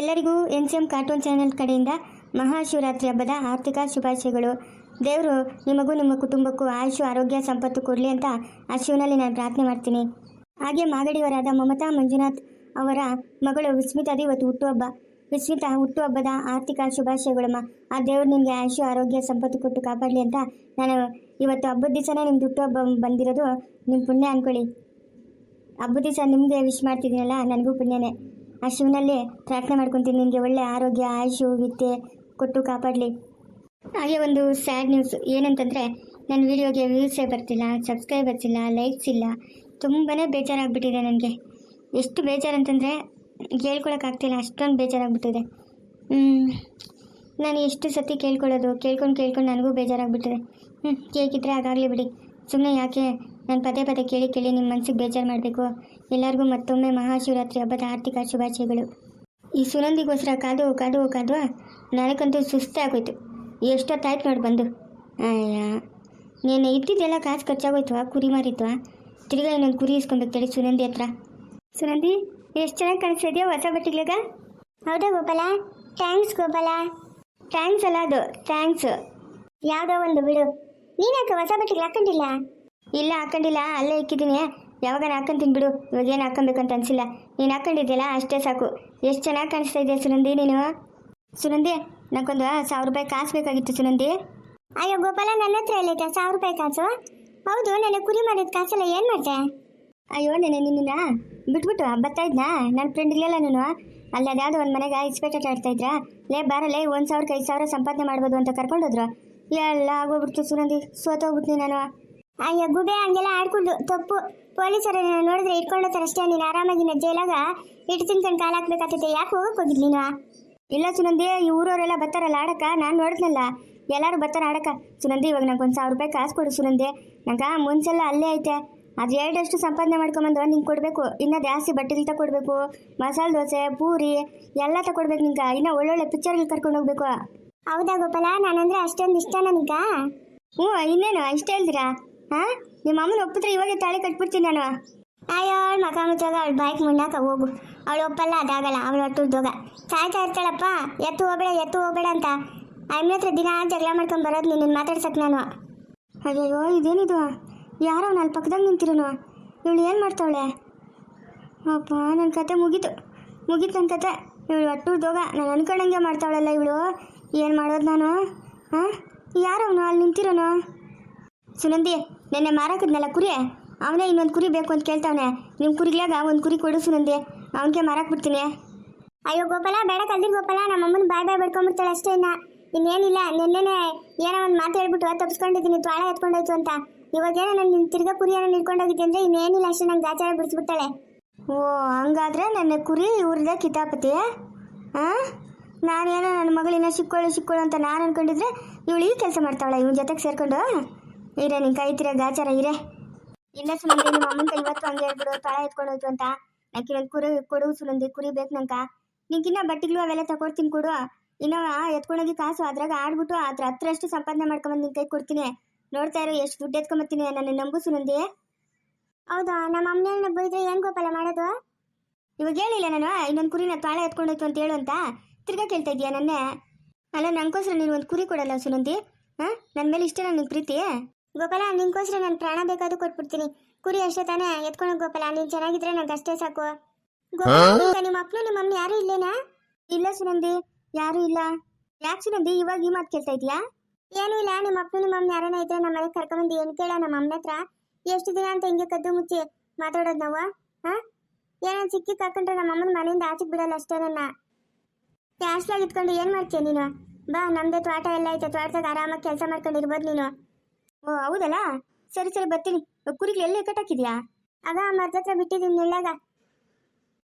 ಎಲ್ಲರಿಗೂ N C M cartoon channel ಕಡೆಯಿಂದ ಮಹಾಶಿವರಾತ್ರಿ ಹಬ್ಬದ ಆರ್ಥಿಕ ಶುಭಾಶಯಗಳು. ದೇವರು, ನಿಮಗೂ ನಿಮ್ಮ ಕುಟುಂಬಕ್ಕೂ ಆಯುಷು, ಆರೋಗ್ಯ, ಸಂಪತ್ತು ಕೊಡಲಿ ಅಂತ ಆ ಶಿವನಲ್ಲಿ ನಾನು ಪ್ರಾರ್ಥನೆ ಮಾಡ್ತೀನಿ. ಹಾಗೆ ಮಾಗಡಿಯವರಾದ ಮಮತಾ ಮಂಜುನಾಥ್ ಅವರ ಮಗಳು ವಿಸ್ಮಿತಾದಿ ಇವತ್ತು ಹುಟ್ಟುಹಬ್ಬ. ವಿಸ್ಮಿತಾ, ಹುಟ್ಟುಹಬ್ಬದ ಆರ್ಥಿಕ ಶುಭಾಶಯಗಳಮ್ಮ. ಆ ದೇವರು ನಿಮಗೆ ಆಯುಷು, ಆರೋಗ್ಯ, ಸಂಪತ್ತು ಕೊಟ್ಟು ಕಾಪಾಡಲಿ ಅಂತ ನಾನು ಇವತ್ತು ಹಬ್ಬದ ದಿವಸನೇ ನಿಮ್ದು ಹುಟ್ಟುಹಬ್ಬ ಬಂದಿರೋದು ನಿಮ್ಮ ಪುಣ್ಯ ಅಂದ್ಕೊಳ್ಳಿ ಹಬ್ಬದ ದಿವಸ ನಿಮಗೆ ವಿಶ್ ಮಾಡ್ತಿದ್ದೀನಲ್ಲ, ನನಗೂ ಪುಣ್ಯನೇ. ಆ ಶಿವನಲ್ಲಿ ಪ್ರಾರ್ಥನೆ ಮಾಡ್ಕೊತೀನಿ, ನಿನಗೆ ಒಳ್ಳೆ ಆರೋಗ್ಯ ಆಯುಷು ವಿದ್ಯೆ ಕೊಟ್ಟು ಕಾಪಾಡಲಿ. ಹಾಗೆ ಒಂದು ಸ್ಯಾಡ್ ನ್ಯೂಸ್ ಏನಂತಂದರೆ ನನ್ನ ವೀಡಿಯೋಗೆ ವ್ಯೂಸೇ ಬರ್ತಿಲ್ಲ ಸಬ್ಸ್ಕ್ರೈಬರ್ಸ್ ಇಲ್ಲ ಲೈಕ್ಸ್ ಇಲ್ಲ. ತುಂಬಾ ಬೇಜಾರಾಗ್ಬಿಟ್ಟಿದೆ ನನಗೆ. ಎಷ್ಟು ಬೇಜಾರಂತಂದರೆ, ಕೇಳ್ಕೊಳಕ್ಕಾಗ್ತಿಲ್ಲ, ಅಷ್ಟೊಂದು ಬೇಜಾರಾಗ್ಬಿಟ್ಟಿದೆ. ನಾನು ಎಷ್ಟು ಸತಿ ಕೇಳ್ಕೊಳ್ಳೋದು, ಕೇಳ್ಕೊಂಡು ಕೇಳ್ಕೊಂಡು ನನಗೂ ಬೇಜಾರಾಗ್ಬಿಟ್ಟಿದೆ. ಹ್ಞೂ ಕೇಕಿದ್ರೆ ಆಗಾಗಲಿ ಬಿಡಿ. ಸುಮ್ಮನೆ ಯಾಕೆ ನಾನು ಪದೇ ಪದೇ ಕೇಳಿ ಕೇಳಿ ನಿಮ್ಮ ಮನಸ್ಸಿಗೆ ಬೇಜಾರು ಮಾಡಬೇಕು. ಎಲ್ಲರಿಗೂ ಮತ್ತೊಮ್ಮೆ ಮಹಾಶಿವರಾತ್ರಿ ಹಬ್ಬದ ಆರ್ಥಿಕ ಶುಭಾಶಯಗಳು. ಈ ಸುನಂದಿಗೋಸ್ಕರ ಕಾದು ಕಾದು ಕಾದು ನನಗಂತೂ ಸುಸ್ತು ಆಗೋಯ್ತು. ಎಷ್ಟೊತ್ತಾಯ್ತು ನೋಡಿ ಬಂದು. ಅಯ್ಯ ನೀನು ಇದ್ದಿದ್ದೆಲ್ಲ ಕಾಸು ಖರ್ಚಾಗೋಯ್ತು ಕುರಿ ಮಾರಿತ್ವ ತಿರ್ಗಾ ಇನ್ನೊಂದು ಕುರಿ ಇಸ್ಕೊಬೇಕು ಹೇಳಿ ಸುನಂದಿ ಹತ್ರ. ಸುನಂದಿ ಎಷ್ಟು ಚೆನ್ನಾಗಿ ಕಾಣಿಸ್ತಿದ್ಯಾ ಹೊಸ ಬಟ್ಟೆಗ್ಲಾಗ ಹೌದಾ ಗೋಪಾಲ. ಥ್ಯಾಂಕ್ಸ್ ಗೋಪಾಲ. ಥ್ಯಾಂಕ್ಸ್ ಅಲ್ಲ ಅದು. ಥ್ಯಾಂಕ್ಸ್ ಯಾವುದೋ ಒಂದು ಬಿಡು. ನೀನ್ಯಾಕೆ ಹೊಸ ಬಟ್ಟೆಗೆ ಹಾಕೊಂಡಿಲ್ಲ? ಇಲ್ಲ ಹಾಕೊಂಡಿಲ್ಲ. ಅಲ್ಲೇ ಇಕ್ಕಿದ್ದೀನಿ. ಯಾವಾಗ ಹಾಕೊಂತೀನಿ ಬಿಡು. ಇವಾಗ ಏನು ಹಾಕೊಬೇಕಂತ ಅನಿಸಿಲ್ಲ. ನೀನು ಹಾಕೊಂಡಿದ್ದೀಯಲ್ಲ? ಅಷ್ಟೇ ಸಾಕು. ಎಷ್ಟು ಚೆನ್ನಾಗಿ ಕಾಣಿಸ್ತಾ ಇದೆ ಸುನಂದಿ ನೀನು? ಸುನಂದಿ ನನಗೊಂದು ಸಾವಿರ ರೂಪಾಯಿ ಕಾಸು ಬೇಕಾಗಿತ್ತು ಸುನಂದಿ. ಅಯ್ಯೋ ಗೋಪಾಲ ನನ್ನ ಹತ್ರ ಎಲ್ಲೈತೆ ಸಾವಿರ ರೂಪಾಯಿ ಕಾಸು? ಹೌದು ನನ್ನ ಕುರಿ ಮಾಡಿದ ಕಾಸೆಲ್ಲ ಏನು ಮಾಡಿದೆ? ಅಯ್ಯೋ ನೆನೆ ನಿನ್ನ ಬಿಟ್ಬಿಟ್ಟು ಬರ್ತಾ ಇದ್ನಾ? ನನ್ನ ಫ್ರೆಂಡ್ಗೆಲ್ಲ ನಾನು. ಅಲ್ಲಿ ಅದ್ಯಾವುದೋ ಒಂದು ಮನೆಗೆ ಇಸ್ಪೇಟೆಟ್ ಆಡ್ತಾ ಇದ್ರಾ? ಲೇ ಬಾರಲ್ಲ ಒಂದು ಸಾವಿರಕ್ಕೆ ಐದು ಸಾವಿರ ಸಂಪಾದನೆ ಮಾಡ್ಬೋದು ಅಂತ ಕರ್ಕೊಂಡೋದ್ರು ಎಲ್ಲ ಆಗೋಗ್ಬಿಡ್ತು ಸುನಂದಿ. ಸೋತೋಗ್ಬಿಟ್ನಿ ನಾನು. ಅಯ್ಯ ಗುಬೆ ಹಂಗೆಲ್ಲ ಆಡ್ಕೊಂಡು ತಪ್ಪು. ಪೊಲೀಸರು ನೋಡಿದ್ರೆ ಇಟ್ಕೊಂಡೋತಾರೆ ಅಷ್ಟೇ ನೀನು ಆರಾಮಾಗಿ ನಾ ಜೈಲಾಗ ಇಟ್ಟು ತಿನ್ಕೊಂಡು ಕಾಲ ಹಾಕ್ಬೇಕಾಗ್ತೈತೆ. ಯಾಕೆ ಹೋಗಕ್ಕೆ ನೀನು? ಇಲ್ಲ ಸುನಂದಿ ಈ ಊರವರೆಲ್ಲ ಬರ್ತಾರಲ್ಲ ಆಡಕ್ಕ ನಾನು ನೋಡಿದ್ನಲ್ಲ ಎಲ್ಲರೂ ಬರ್ತಾರೆ ಆಡಕ್ಕ ಸುನಂದಿ ಇವಾಗ ನಂಗೆ ಒಂದು ಸಾವಿರ ರೂಪಾಯಿ ಕಾಸು ಕೊಡು ಸುನಂದಿ. ನಂಗೆ ಮುಂಚೆಲ್ಲ ಅಲ್ಲೇ ಐತೆ. ಅದು ಎರಡಷ್ಟು ಸಂಪಾದನೆ ಮಾಡ್ಕೊಂಬಂದು ನಿಂಗೆ ಕೊಡಬೇಕು. ಇನ್ನೂ ಜಾಸ್ತಿ ಬಟ್ಟೆಗಳು ತಗೊಡ್ಬೇಕು ಮಸಾಲೆ ದೋಸೆ ಪೂರಿ ಎಲ್ಲ ತಗೊಡ್ಬೇಕು ನಿಂಗೆ. ಇನ್ನೂ ಒಳ್ಳೊಳ್ಳೆ ಪಿಕ್ಚರ್ಗಳು ಕರ್ಕೊಂಡು ಹೋಗ್ಬೇಕು. ಹೌದಾ ಗೋಪಾಲ? ನಾನಂದ್ರೆ ಅಷ್ಟೊಂದು ಇಷ್ಟ ನನಗ ಹ್ಞೂ ಇನ್ನೇನು ಇಷ್ಟ ಹೇಳ್ತೀರಾ? ಹಾಂ? ನಿಮ್ಮ ಅಮ್ಮನ ಒಪ್ಪಿದ್ರೆ ಇವಾಗ ತಾಳಿ ಕಟ್ಬಿಡ್ತೀನಿ ನಾನು. ಅಯ್ಯೋ, ಅವಳು ಮಕ ಮುಚ್ಚಾಗ ಅವಳು ಬೈಕ್ ಮುಂಡಾಕ ಹೋಗು. ಅವಳು ಒಪ್ಪಲ್ಲ, ಅದಾಗಲ್ಲ. ಅವಳು ಒಟ್ಟುದ್ದೋಗ ಸಾಯ್ತಾ ಇರ್ತಾಳಪ್ಪ. ಎತ್ತು ಹೋಗ್ಬೇಡ ಎತ್ತು ಹೋಗ್ಬೇಡ ಅಂತ. ಅಮ್ಮನ ಹತ್ರ ದಿನ ಜಗಳ ಮಾಡ್ಕೊಂಡು ಬರೋದು ನಿನ್ನ ಮಾತಾಡ್ಸಕ್ ನಾನು. ಅಯ್ಯೋ ಇದೇನಿದು? ಯಾರೋ ಅವ್ನು ಅಲ್ಲಿ ಪಕ್ಕದಾಗ ನಿಂತಿರೋನು. ಇವಳು ಏನು ಮಾಡ್ತಾವಳೆ? ಅಪ್ಪ ನನ್ನ ಕತೆ ಮುಗೀತು. ಮುಗೀತು ನನ್ನ ಕತೆ. ಇವಳು ಒಟ್ಟುರ್ದೋಗ ನಾನು ಅನ್ಕೊಂಡಂಗೆ ಮಾಡ್ತಾವಳಲ್ಲ ಇವಳು. ಏನು ಮಾಡೋದು ನಾನು? ಹಾಂ? ಯಾರವನು? ಅಲ್ಲಿ ನಿಂತಿರೋನು? ಸುನಂದಿ ನೆನ್ನೆ ಮಾರಾಕಿದ್ನಲ್ಲ ಕುರಿ? ಅವನೇ ಇನ್ನೊಂದು ಕುರಿ ಬೇಕು ಅಂತ ಕೇಳ್ತಾವನೆ. ನಿಮ್ಮ ಕುರಿಗ್ಲಾಗ ಒಂದು ಕುರಿ ಕೊಡು ಸುನಂದಿ. ಅವನಿಗೆ ಮಾರಾಕ್ ಬಿಡ್ತೀನಿ ಅಯ್ಯೋ ಗೋಪಾಲ ಬೇಡ ಕಲ್ದಿರ್ ಗೋಪಾಲ. ನಮ್ಮ ಅಮ್ಮನ ಬಾಯ್ ಬಾಯ್ ಬಡ್ಕೊಂಡ್ಬಿಡ್ತಾಳೆ ಅಷ್ಟೇ ಇನ್ನ. ಇನ್ನೇನಿಲ್ಲ ನಿನ್ನೆನೆ ಏನೋ ಒಂದು ಮಾತು ಹೇಳ್ಬಿಟ್ಟು ತಪ್ಪಿಸ್ಕೊಂಡಿದ್ದೀನಿ ತ್ವಾಳ ಎತ್ಕೊಂಡೋಯ್ತು ಅಂತ. ಇವಾಗೇನೋ ನಾನು ನಿನ್ನ ತಿರ್ಗಾ ಕುರಿ ಏನೋ ಅಂದರೆ ಅಂದ್ರೆ ಇನ್ನೇನಿಲ್ಲ ಅಷ್ಟೇ ನಂಗೆ ಗಾಚಾರ ಬಿಡಿಸ್ಬಿಡ್ತಾಳೆ. ಓ ಹಂಗಾದ್ರೆ ನನ್ನ ಕುರಿ ಇವ್ರದೇ ಕಿತಾಪತಿ? ಹಾಂ ನಾನೇನೋ ನನ್ನ ಮಗಳಿನ ಸಿಕ್ಕೊಳ್ಳು ಸಿಕ್ಕೊಳ್ಳು ಅಂತ ನಾನು ಅನ್ಕೊಂಡಿದ್ರೆ ಇವಳು ಈ ಕೆಲಸ ಮಾಡ್ತಾವಳ ಇವನ ಜೊತೆಗೆ ಸೇರ್ಕೊಂಡು? ಇರೇ ನಿನ್ ಕೈ ತಿರ ಗಾಚಾರ ಇರೇ. ಇಲ್ಲ ಸುನಂದಿ ನಿಮ್ಮ ಅಮ್ಮನ ಕೈ ಇವತ್ತು ಹಂಗೆ ಹೇಳ್ಬಿಡು ತಾಳ ಎತ್ಕೊಂಡು ಹೋಯ್ತು ಅಂತ. ನಾಕಿ ಒಂದು ಕುರಿ ಕೊಡು ಸುನಂದಿ ಕುರಿ ಬೇಕು ನಂಕ ನಿಂಗಿನ್ನ ಬಟ್ಟೆಗಳು ಅವೆಲ್ಲ ತಗೊಡ್ತೀನಿ ಕೊಡು. ಇನ್ನ ಎತ್ಕೊಂಡೋಗಿ ಕಾಸು ಅದ್ರಾಗ ಆಡ್ಬಿಟ್ಟು ಅದ್ರ ಹತ್ರಷ್ಟು ಸಂಪಾದನೆ ಮಾಡ್ಕೊಂಬಂದು ನಿನ್ ಕೈ ಕೊಡ್ತೀನಿ. ನೋಡ್ತಾ ಇರೋ ಎಷ್ಟು ದುಡ್ಡು ಎತ್ಕೊಂಬತ್ತೀನಿ ನನ್ನ ನಂಬು ಸುನಂದಿ. ಹೌದಾ ನಮ್ಮ ಅಮ್ಮನ ಬೈದ್ರೆ ಏನ್ ಗೋಪಾಲ ಮಾಡೋದು? ಇವಾಗ ಹೇಳಿಲ್ಲ ನಾನು ಇನ್ನೊಂದು ಕುರಿನ ತಾಳ ಎತ್ಕೊಂಡೋಯ್ತು ಅಂತ ಹೇಳು ಅಂತ. ತಿರ್ಗಾ ಕೇಳ್ತಾ ಇದೀಯ ನನ್ನೇ? ಅಲ್ಲ ನಂಗೋಸ್ಕರ ನೀನು ಒಂದು ಕುರಿ ಕೊಡಲ್ಲ ಸುನಂದಿ. ಹಾಂ ನನ್ನ ಮೇಲೆ ಇಷ್ಟ ನನ್ನ ಪ್ರೀತಿ. ಗೋಪಾಲ ನಿನ್ಗೋಸ್ಕರ ನಾನು ಪ್ರಾಣ ಬೇಕಾದ್ರೂ ಕೊಟ್ಬಿಡ್ತೀನಿ. ಕುರಿ ಅಷ್ಟೇ ತಾನೇ. ಎತ್ಕೊಂಡು ಗೋಪಾಲ ನೀನು ಚೆನ್ನಾಗಿದ್ರೆ ನಂಗೆ ಅಷ್ಟೇ ಸಾಕು. ಗೋಪಾಲ, ನಿಮ್ಮ ಅಪ್ಪನು ನಿಮ್ಮ ಮಮ್ಮಿ ಯಾರು ಇಲ್ಲೇನಾ? ಇಲ್ಲ ಸುನಂದಿ ಯಾರು ಇಲ್ಲ. ಯಾಕೆ ಸುನಂದಿ ಇವಾಗ ಈ ಮಾತು ಕೇಳ್ತಾ ಇದ್ಯಾ? ಏನೂ ಇಲ್ಲ. ನಿಮ್ಮ ಅಪ್ಪನು ನಿಮ್ಮ ಅಮ್ಮ ಯಾರನ್ನ ಇದ್ರೆ ನಮ್ಮ ಮನೆಗೆ ಕರ್ಕೊಂಡ್ಬಂದು ಏನು ಕೇಳ? ನಮ್ಮ ಅಮ್ಮನ ಹತ್ರ? ಎಷ್ಟು ದಿನ ಅಂತ ಹಿಂಗೆ ಕದ್ದು ಮುಚ್ಚಿ ಮಾತಾಡೋದು ನಾವು? ಹಾ? ಏನೋ ಸಿಕ್ಕಿ ಕರ್ಕೊಂಡ್ರೆ ನಮ್ಮ ಅಮ್ಮನ ಮನೆಯಿಂದ ಆಚೆಗೆ ಬಿಡಲ್ಲ ಅಷ್ಟೇ ನನ್ನ. ಕ್ಯಾಶ್ಲಾಗಿ ಇಟ್ಕೊಂಡು ಏನು ಮಾಡ್ತೀಯ ನೀನು? ಬಾ ನಮ್ದೇ ತೋಟ ಎಲ್ಲ ಐತೆ. ತೋಟದಾಗ ಆರಾಮಾಗಿ ಕೆಲಸ ಮಾಡ್ಕೊಂಡಿರ್ಬೋದು ನೀನು. ಓ ಹೌದಲ್ಲ? ಸರಿ ಸರಿ ಬರ್ತೀನಿ. ಕುರಿಗೆ ಎಲ್ಲಿ ಕಟ್ಟಾಕಿದ್ಯಾ ಆಗ ಮರದ ಹತ್ರ ಬಿಟ್ಟಿದ್ದೀನಿ ನೆಲ್ಲಾಗ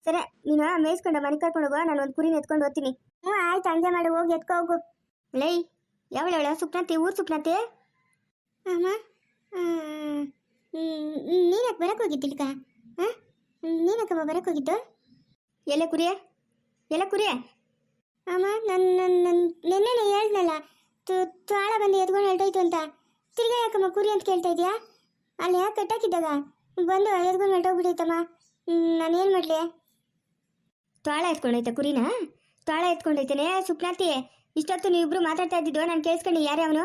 ಸರಿ ನೀನು ಮೇಯಿಸ್ಕೊಂಡು ಮನೆ ಕರ್ಕೊಂಡು ಹೋಗುವ ನಾನು ಒಂದು ಕುರಿನ ಎತ್ಕೊಂಡು ಹೋಗ್ತೀನಿ. ಹ್ಞೂ ಆಯ್ತು ಹಂಗೆ ಮಾಡಿ ಹೋಗಿ ಎತ್ಕೊ ಹೋಗು. ಲೈ ಯಾವಳ ಸುಪ್ನಾತಿ ಊರು ಸುಪ್ನಾತಿ ಅಮ್ಮ ನೀನಕ್ಕೆ ಬರಕ್ಕೆ ಹೋಗಿದ್ದಿಲ್ಕ ಹಾಂ ನೀನಕ್ಕಮ್ಮ ಬರಕ್ಕೆ ಹೋಗಿದ್ದು ಎಲ್ಲ ಕುರಿಯ ಎಲ್ಲ ಕುರಿಯ ಅಮ್ಮ ನನ್ನ ನನ್ನ ನೆನ್ನೆನೆ ಹೇಳ್ದಲ್ಲ ತ್ವಾಳ ಬಂದು ಎತ್ಕೊಂಡು ಹೊರಟೋಯ್ತು ಅಂತ. ತಿರ್ಗಾ ಯಾಕಮ್ಮ ಕುರಿ ಅಂತ ಕೇಳ್ತಾ ಇದೆಯಾ? ಅಲ್ಲಿ ಯಾಕೆ ಕಟ್ಟಾಕಿದ್ದಾಗ? ಬಂದು ಎತ್ಕೊಂಡು ಹೊರಟೋಗ್ಬಿಟ್ಟೈತಮ್ಮ ನಾನೇನು ಮಾಡಲಿ? ತಾಳ ಎತ್ಕೊಂಡೈತೆ ಕುರಿನ? ತಾಳ ಎತ್ಕೊಂಡೈತೇನೆ? ಸುಪ್ನಾತಿ ಇಷ್ಟೊತ್ತು ನೀವಿಬ್ರು ಮಾತಾಡ್ತಾ ಇದ್ದಿದ್ದು ನಾನು ಕೇಳಿಸ್ಕೊಂಡು ಯಾರ್ಯಾವನು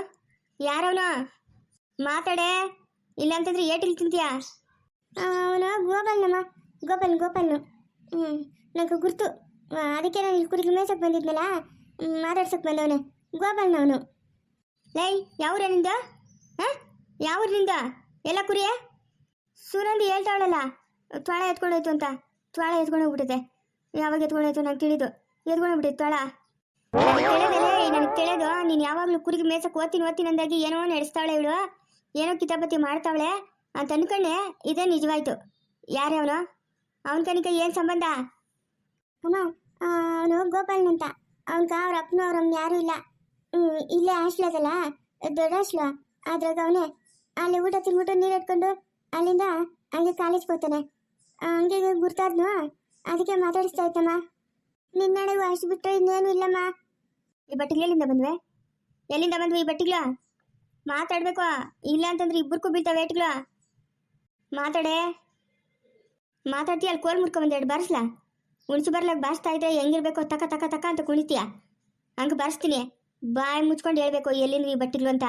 ಯಾರವನು? ಮಾತಾಡೆ. ಇಲ್ಲ ಅಂತಂದ್ರೆ ಏಟಿಲ್ ತಿಂತೀಯಾ? ಅವನು ಗೋಪಾಲ್ನಮ್ಮ. ಗೋಪಾಲ್ ಗೋಪಾಲ್ನು. ಹ್ಞೂ ನನಗೆ ಗುರ್ತು. ಅದಕ್ಕೆ ನಾನು ಇಲ್ಲಿ ಕುರಿಗೆ ಮೇಯ್ಸಕ್ಕೆ ಬಂದಿದ್ನಲ್ಲ? ಮಾತಾಡ್ಸಕ್ಕೆ ಬಂದವನು. ಗೋಪಾಲ್ನವನು. ಲೈ ಯಾವ್ರೇನಿಂದ ಯಾವ್ರಿಂದ ಎಲ್ಲ ಕುರಿಯ? ಸುನಂದಿ ಹೇಳ್ತಾಳಲ್ಲ, ತ್ವಾಳ ಎತ್ಕೊಂಡೋಯ್ತು ಅಂತ. ತ್ವಾಳ ಎತ್ಕೊಂಡೋಗ್ಬಿಟ್ಟಿದೆ ಯಾವಾಗ ಎತ್ಕೊಂಡೋಯ್ತು ನಂಗೆ ತಿಳಿದು. ಎತ್ಕೊಂಡೋಗ್ಬಿಟ್ಟಿತ್ತು ತ್ವಾಳ. ತಿಳಿದಲೇ ನನಗೆ ತಿಳಿದು. ನೀನು ಯಾವಾಗಲೂ ಕುರಿಗೆ ಮೇಸಕ್ಕೆ ಓದ್ತೀನಿ ಓದ್ತೀನಿ ಅಂದಾಗಿ ಏನೋ ನಡೆಸ್ತಾವಳೆ ಇವಳು. ಏನೋ ಕಿತಾಪತಿ ಮಾಡ್ತಾವಳೆ ಅಂತ ಅನ್ಕೊಂಡೆ. ಇದೇ ನಿಜವಾಯ್ತು. ಅವನು? ಅವನ ಕನಿಕ ಏನು ಸಂಬಂಧ? ಅಮ್ಮ ಅವನು ಗೋಪಾಲ್ನ ಅಂತ. ಅವನ್ಕ ಅವ್ರ ಅಪ್ಪನ, ಅವ್ರ ಯಾರು ಯಾರೂ ಇಲ್ಲ. ಇಲ್ಲೇ ಹಾಸ್ಟ್ಲದಲ್ಲ ದೊಡ್ಡ ಹಾಸ್ಟ್ಲು. ಅದ್ರಾಗ ಅವನೇ ಅಲ್ಲಿ ಊಟ ತಿನ್ಬಿಟ್ಟು ನೀರು ಇಟ್ಕೊಂಡು ಅಲ್ಲಿಂದ ಹಂಗೆ ಕಾಲೇಜ್ಗೆ ಹೋಗ್ತಾನೆ. ಹಂಗೆ ಗುರ್ತಾದ್ನು. ಅದಕ್ಕೆ ಮಾತಾಡಿಸ್ತಾ ಇತ್ತಮ್ಮ ನಿನ್ನಡೆಗೂ ಅಷ್ಟು ಬಿಟ್ಟರೆ ಇನ್ನೇನು ಇಲ್ಲಮ್ಮ. ಈ ಬಟ್ಟೆಗಳು ಎಲ್ಲಿಂದ ಬಂದ್ವೆ? ಎಲ್ಲಿಂದ ಬಂದ್ವಿ ಈ ಬಟ್ಟೆಗಳು? ಮಾತಾಡ್ಬೇಕು. ಇಲ್ಲ ಅಂತಂದ್ರೆ ಇಬ್ಬರಿಗೂ ಬೀಳ್ತಾವೆ ಏಟ್ಗಳ. ಮಾತಾಡೆ. ಮಾತಾಡ್ತೀಯ? ಅಲ್ಲಿ ಕೋಲ್ ಮುರ್ಕೊಂಬಂದು ಎರಡು ಬಾರಿಸ್ಲಾ? ಉಣ್ಸಿ ಬರ್ಲಾಗ ಬಾರಿಸ್ತಾ ಇದ್ರೆ ಹೆಂಗಿರ್ಬೇಕು? ತಕ ತಕ ತಕ ಅಂತ ಕುಣಿತೀಯ? ಹಂಗೆ ಬಾರಿಸ್ತೀನಿ. ಬಾಯಿ ಮುಚ್ಕೊಂಡು ಹೇಳ್ಬೇಕು. ಎಲ್ಲಿಂದ ಈ ಬಟ್ಟೆಗಳು ಅಂತ.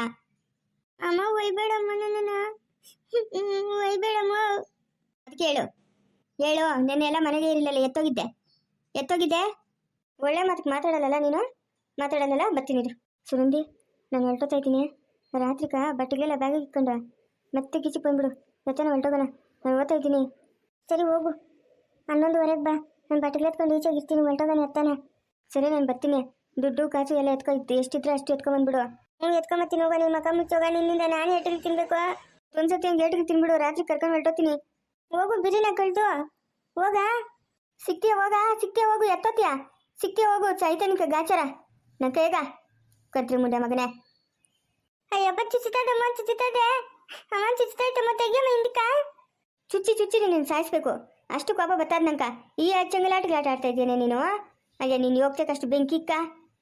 ಅಮ್ಮ ಒಯ್ಬೇಡಮ್ಮ ನನ್ನ ಒಯ್ಬೇಡಮ್ಮ ಅದಕ್ಕೆ ಕೇಳು. ಹೇಳು ನೆನ್ನೆ ಎಲ್ಲ ಮನೆಗೆ ಇರಲಿಲ್ಲ, ಎತ್ತೋಗಿದ್ದೆ. ಎತ್ತೋಗಿದ್ದೆ? ಒಳ್ಳೆ ಮಾತಕ್ಕೆ ಮಾತಾಡಲ್ಲ ನೀನು? ಮಾತಾಡಲ್ಲ ಬರ್ತೀನಿ ಇರು. ಸುರಂದಿ ನಾನು ಹೊರಟೋತಾ ಇದ್ದೀನಿ. ರಾತ್ರಿಕ ಬಟ್ಟೆಗಳೆಲ್ಲ ಬ್ಯಾಗ್ ಇಟ್ಕೊಂಡು. ಮತ್ತೆ ಕಿಚಿಕ್ ಬಂದ್ಬಿಡು. ಎತ್ತನ ಹೊರಟೋಗೋಣ. ನಾನು ಓದ್ತಾ ಇದ್ದೀನಿ. ಸರಿ, ಹೋಗು. ಹನ್ನೊಂದುವರೆಗೆ ಬಾ. ನಾನು ಬಟ್ಟೆಗೆ ಎತ್ಕೊಂಡು ಈಚೆಗೆ ಇರ್ತೀನಿ. ಹೊರಟೋಗೋಣ, ಎತ್ತಾನೆ. ಸರಿ, ನಾನು ಬರ್ತೀನಿ. ದುಡ್ಡು ಕಾಸು ಎಲ್ಲ ಎತ್ಕೊ ಎಷ್ಟಿದ್ರೆ ಅಷ್ಟು ಎತ್ಕೊಂಬಂದ್ಬಿಡು ಹ್ಞೂ ಎತ್ಕೊಂಬತ್ತೀನಿ ಹೋಗ ನಿಮ್ಮ ಮಕ್ಕ ಮುಚ್ಚೋಗ ನಿನ್ನಿಂದ ನಾನು ಏಟಿಗೆ ತಿನ್ಬೇಕು? ಒಂದ್ಸತಿ ಹಂಗೆ ಏಟಿಗೆ ತಿನ್ಬಿಡು, ರಾತ್ರಿ ಕರ್ಕೊಂಡು ಹೊರಟೋತೀನಿ ಹೋಗು, ಬಿರಿನ ಕಳ್ದು. ಹೋಗ. ಸಿಕ್ಕಿ ಹೋಗ ಸಿಕ್ಕಿ ಹೋಗು, ಎತ್ತೋತ್ಯಾ? ಸಿಕ್ಕಿ ಹೋಗು ಚೈತನ್ಯಕ ಗಾಚಾರ. ನನ್ನ ಕೈಗ ಕತ್ರಿ ಮುಂದೆ ಮಗನೇ. ಅಯ್ಯಪ್ಪ ಚುಚ್ಚುತ್ತದಮ್ಮ ಚುಚ್ಚುತ್ತದೆ ಅಮ್ಮ ಚುಚ್ಚುತ್ತೈತಮ್ಮ ತೆಗಿಯಮ್ಮ ಹಿಂದಕ್ಕ. ಚುಚ್ಚಿ ಚುಚ್ಚಿ ನೀನು ಸಾಯಿಸ್ಬೇಕು. ಅಷ್ಟು ಕೋಪ ಬರ್ತದ ನಂಕ ಈ ಚಂಗಲಾಟಗಳಾಟ ಆಡ್ತಾ ಇದ್ದೇನೆ ನೀನು? ಅಯ್ಯ, ನೀನು ಹೋಗ್ತಕ್ಕಷ್ಟು ಬೆಂಕಿಕ್ಕ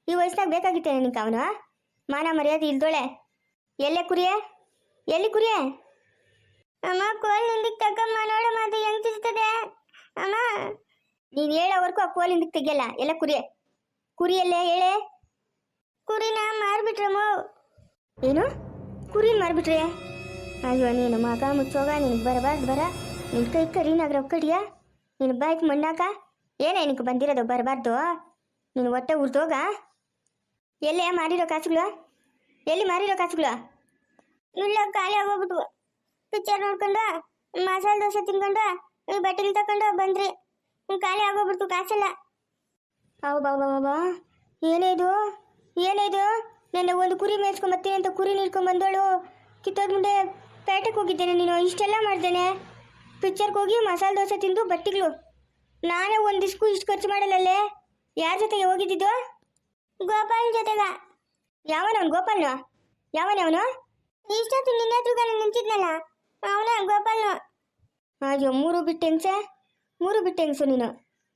ಈ ವಯಸ್ಸಿನಾಗ ಬೇಕಾಗಿತ್ತೇನೆ ನಿಂಕ ಅವನು? ಮಾನ ಮರ್ಯಾದೆ ಇಲ್ದೋಳೆ. ಎಲ್ಲೇ ಕುರಿಯೇ? ಎಲ್ಲಿ ಕುರಿಯೇ? ಅಮ್ಮ ಕೋಲ್ ನಿಂದಿಕ್ ತಕ್ಕಮ್ಮ ನೋಡು ಮಾತು ಹೆಂಗ್ ಅಮ್ಮ. ನೀನು ಹೇಳೋವರೆಗೂ ಆ ಕೋಲ್ ಹಿಂದಕ್ಕೆ ತೆಗಿಯಲ್ಲ. ಎಲ್ಲ ಕುರಿಯೇ. ಕುರಿಯಲ್ಲೇ ಹೇಳೆ? ಕುರಿನ ಮಾರ್ಬಿಟ್ರಮ್ಮ. ಏನು? ಕುರಿ ಮಾರ್ಬಿಟ್ರೆ? ಅಯ್ಯೋ ನೀನು ಮಗ ಮುಚ್ಚೋಗ ನೀನು ಬರಬಾರ್ದು ಬರ ನಿನ್ನ ಕೈ ಕರಿನಾಗ್ರ ಒಕ್ಕಡಿಯ? ನೀನು ಬಾಯ್ಕ್ ಮಣ್ಣಾಕ? ಏನೇ ನಿನಗೆ ಬಂದಿರೋದು ಬರಬಾರ್ದು? ನೀನು ಹೊಟ್ಟೆ ಉರ್ದೋಗ? ಎಲ್ಲೇ ಮಾರಿರೋ ಕಾಸುಗಳು? ಎಲ್ಲಿ ಮಾರಿರೋ ಕಾಸುಗಳು? ಇಲ್ಲ, ಖಾಲಿ ಆಗೋಗ್ಬಿಟ್ವು. ಪಿಕ್ಚರ್ ನೋಡ್ಕೊಂಡು ಮಸಾಲೆ ದೋಸೆ ತಿನ್ಕೊಂಡು ಈ ಬಟ್ಟೆಲಿ ತಕೊಂಡು ಬಂದ್ರಿ. ಖಾಲಿ ಆಗೋಗ್ಬಿಡ್ತು ಕಾಸೆಲ್ಲ. ಹೌ ಬಾಬಾ ಬಾಬಾ ಏನೇದು ಏನೇದು ನನ್ನ ಒಂದು ಕುರಿ ಮೇಯಿಸ್ಕೊಂಬತ್ತೀನಿ ಅಂತ ಕುರಿ ನೀಡ್ಕೊಂಡ್ ಬಂದೋಳು. ಕಿತ್ತೋದ್ ಮುಂದೆ ಪೇಟೆಗೆ ಹೋಗಿದ್ದೇನೆ ನೀನು, ಇಷ್ಟೆಲ್ಲ ಮಾಡ್ದೇನೆ. ಪಿಕ್ಚರ್ಗೆ ಹೋಗಿ ಮಸಾಲೆ ದೋಸೆ ತಿಂದು ಬಟ್ಟಿಗಳು. ನಾನೇ ಒಂದು ದಿಸ್ಕು ಇಷ್ಟು ಖರ್ಚು ಮಾಡಲ್ಲಲ್ಲೇ? ಯಾರ ಜೊತೆಗೆ ಹೋಗಿದ್ದಿದ್ದು? ಗೋಪಾಲ್ ಜೊತೆಗ. ಯಾವನವನು ಗೋಪಾಲ್ನು? ಯಾವನವನು ಇಷ್ಟೊತ್ತು ನಿನ್ನ ಎದುರುಗಡೆ ನಿಂತಿದ್ನಲ್ಲ, ಅವನ ಗೋಪಾಲ್ನು. ಅಯ್ಯೋ, ಮೂರು ಬಿಟ್ಟು ಮೂರು ಬಿಟ್ಟು ನೀನು?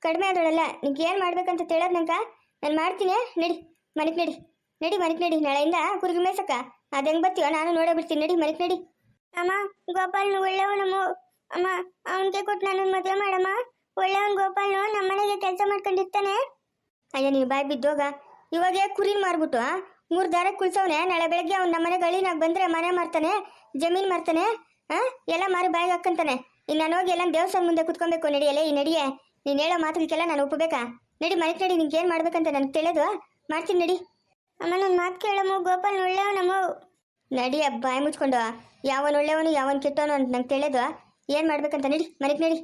ಕಡಿಮೆ ಆದೋಳಲ್ಲ, ನಿಂಗೆ ಏನು ಮಾಡ್ಬೇಕಂತ ತಿಳೋದು ನಾನು ಮಾಡ್ತೀನಿ, ನಡಿ, ಮನೆಗೆ ನಡಿ. ನಡಿ, ಮನೆಗೆ ನಡಿ, ನಾಳೆಯಿಂದ ಕುರುಗಿ ಮೇಸಕ್ಕ ಅದು ಹೆಂಗೆ ನಾನು ನೋಡೇ ಬಿಡ್ತೀನಿ, ನಡಿ, ಮನೆಗೆ ನಡಿ. ಅಮ್ಮ, ಗೋಪಾಲ್ನು ಒಳ್ಳೆಯವನಮ್ಮ ಅಮ್ಮ ಅವನಿಗೆ ಕೊಟ್ಟು ನಾನು ಮದುವೆ ಮಾಡಮ್ಮ. ಒಳ್ಳೆಯವನು ಗೋಪಾಲ್ನು ನಮ್ಮ ಮನೆಗೆ ಕೆಲಸ ಮಾಡ್ಕೊಂಡಿರ್ತಾನೆ. ಅಯ್ಯ ನೀವು ಬಾಯ್ ಬಿದ್ದೋಗ. ಇವಾಗ ಕುರಿನ ಮಾರ್ಬಿಟ್ಟು ಮೂರು ದಾರ ಕುಳ್ಸವ್ನೆ ನಾಳೆ ಬೆಳಗ್ಗೆ ಅವ್ನು ನಮ್ಮ ಮನೆಗೆ ಅಳಿನಾಗ ಬಂದ್ರೆ ಮನೆ ಮಾರ್ತಾನೆ ಜಮೀನು ಮಾರ್ತಾನೆ ಹಾಂ ಎಲ್ಲ ಮಾರಿ ಬಾಯಿಗೆ ಹಾಕಂತಾನೆ. ಇನ್ನು ನಾನು ಹೋಗಿ ಎಲ್ಲ ದೇವಸ್ಥಾನ ಮುಂದೆ ಕುತ್ಕೊಬೇಕು ನಡಿಯಲೇ ಈ ನಡಿಯೇ. ನೀನು ಹೇಳೋ ಮಾತುಗಳಿಗೆಲ್ಲ ನಾನು ಒಪ್ಪಬೇಕಾ? ನಡಿ ಮನೆಗೆ ನಡಿ ನಿಂಗೆ ಏನು ಮಾಡ್ಬೇಕಂತ ನನಗೆ ತಿಳಿದು ಮಾಡ್ತೀನಿ ನಡಿ. ಅಮ್ಮ ನನ್ನ ಮಾತು ಕೇಳಮ್ಮ ಗೋಪಾಲ್ ಒಳ್ಳೆಯವನಮ್ಮ. ನಡಿ ಬಾಯಿ ಮುಚ್ಕೊಂಡು ಯಾವನ್ ಒಳ್ಳೆಯವನು ಯಾವನ್ ಕೆಟ್ಟವನು ಅಂತ ನಂಗೆ ತಿಳಿದು ಏನು ಮಾಡ್ಬೇಕಂತ ನಡಿ ಮನೆಗೆ ನಡಿ.